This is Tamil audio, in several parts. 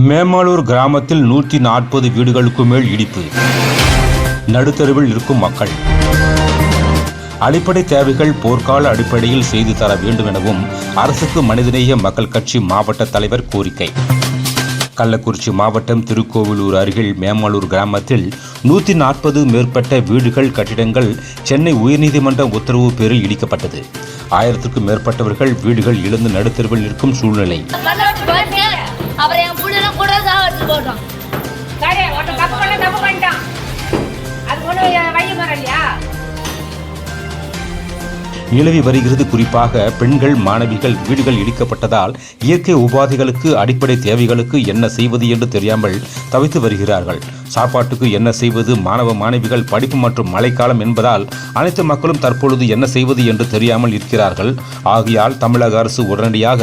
மேமாலூர் கிராமத்தில் நூற்றி நாற்பது வீடுகளுக்கு மேல் இடிப்பு. நடுத்தருவில் இருக்கும் மக்கள். அடிப்படை தேவைகள் போர்க்கால அடிப்படையில் செய்து தர வேண்டும் எனவும் அரசுக்கு மனிதநேய மக்கள் கட்சி மாவட்ட தலைவர் கோரிக்கை. கள்ளக்குறிச்சி மாவட்டம் திருக்கோவிலூர் அருகில் மேமாலூர் கிராமத்தில் நூற்றி நாற்பது மேற்பட்ட வீடுகள் கட்டிடங்கள் சென்னை உயர்நீதிமன்ற உத்தரவு பேரில் இடிக்கப்பட்டது. ஆயிரத்திற்கும் மேற்பட்டவர்கள் வீடுகள் இழந்து நடுத்தருவில் இருக்கும் சூழ்நிலை. நிலவி வருகிறது. குறிப்பாக பெண்கள் மாணவிகள் வீடுகள் இடிக்கப்பட்டதால் இயற்கை உபாதைகளுக்கு அடிப்படை தேவைகளுக்கு என்ன செய்வது என்று தெரியாமல் தவித்து வருகிறார்கள். சாப்பாட்டுக்கு என்ன செய்வது மாணவ மாணவிகள் படிப்பு மற்றும் மழைக்காலம் என்பதால் அனைத்து மக்களும் தற்பொழுது என்ன செய்வது என்று தெரியாமல் இருக்கிறார்கள். ஆகையால் தமிழக அரசு உடனடியாக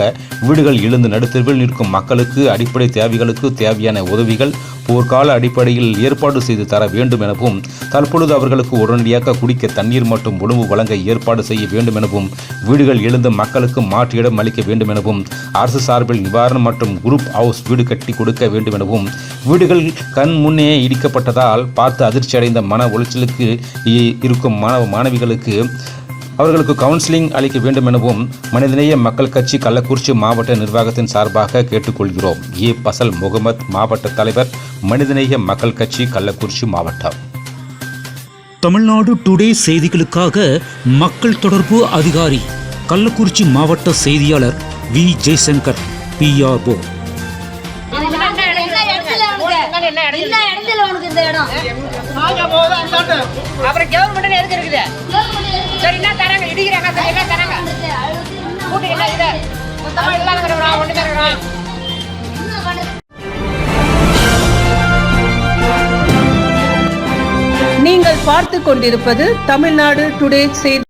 வீடுகள் எழுந்து நடுத்தருவில் நிற்கும் மக்களுக்கு அடிப்படை தேவைகளுக்கு தேவையான உதவிகள் போர்க்கால அடிப்படையில் ஏற்பாடு செய்து தர வேண்டும் எனவும் தற்பொழுது அவர்களுக்கு உடனடியாக குடிக்க தண்ணீர் மற்றும் உணவு வழங்க ஏற்பாடு செய்ய வேண்டும் எனவும் வீடுகள் எழுந்த மக்களுக்கு மாற்று இடம் அளிக்க வேண்டும் எனவும் அரசு சார்பில் நிவாரணம் மற்றும் குரூப் ஹவுஸ் வீடு கட்டி கொடுக்க வேண்டும் எனவும் வீடுகள் கண் முன்னே இடிக்கப்பட்டதால் பார்த்து அதிர்ச்சி அடைந்த மன உளைச்சலுக்கு இருக்கும் மாணவ மாணவிகளுக்கு அவர்களுக்கு கவுன்சிலிங் அளிக்க வேண்டும் எனவும் மனிதநேய மக்கள் கட்சி கள்ளக்குறிச்சி மாவட்ட நிர்வாகத்தின் சார்பாக கேட்டுக்கொள்கிறோம். ஏ. பசல் முகமது மாவட்ட தலைவர் மனிதநேய மக்கள் கட்சி கள்ளக்குறிச்சி மாவட்டம். தமிழ்நாடு டுடே செய்திகளுக்காக மக்கள் தொடர்பு அதிகாரி கள்ளக்குறிச்சி மாவட்ட செய்தியாளர் வி. ஜெய்சங்கர் பிஆர்ஓ இடத்துல உனக்கு இந்த இடம். அப்புறம் கவர்மெண்ட் எதுக்கு இருக்குது? சரி என்ன தராங்க? இடிக்கிறாங்க சரி என்ன தராங்க? கூட்டுக்கு என்ன இது? மொத்தமா எல்லாம் இருக்கிறோம் ஒன்று தருகிறோம் நீங்கள் பார்த்து கொண்டிருப்பது தமிழ்நாடு டுடே செய்தி.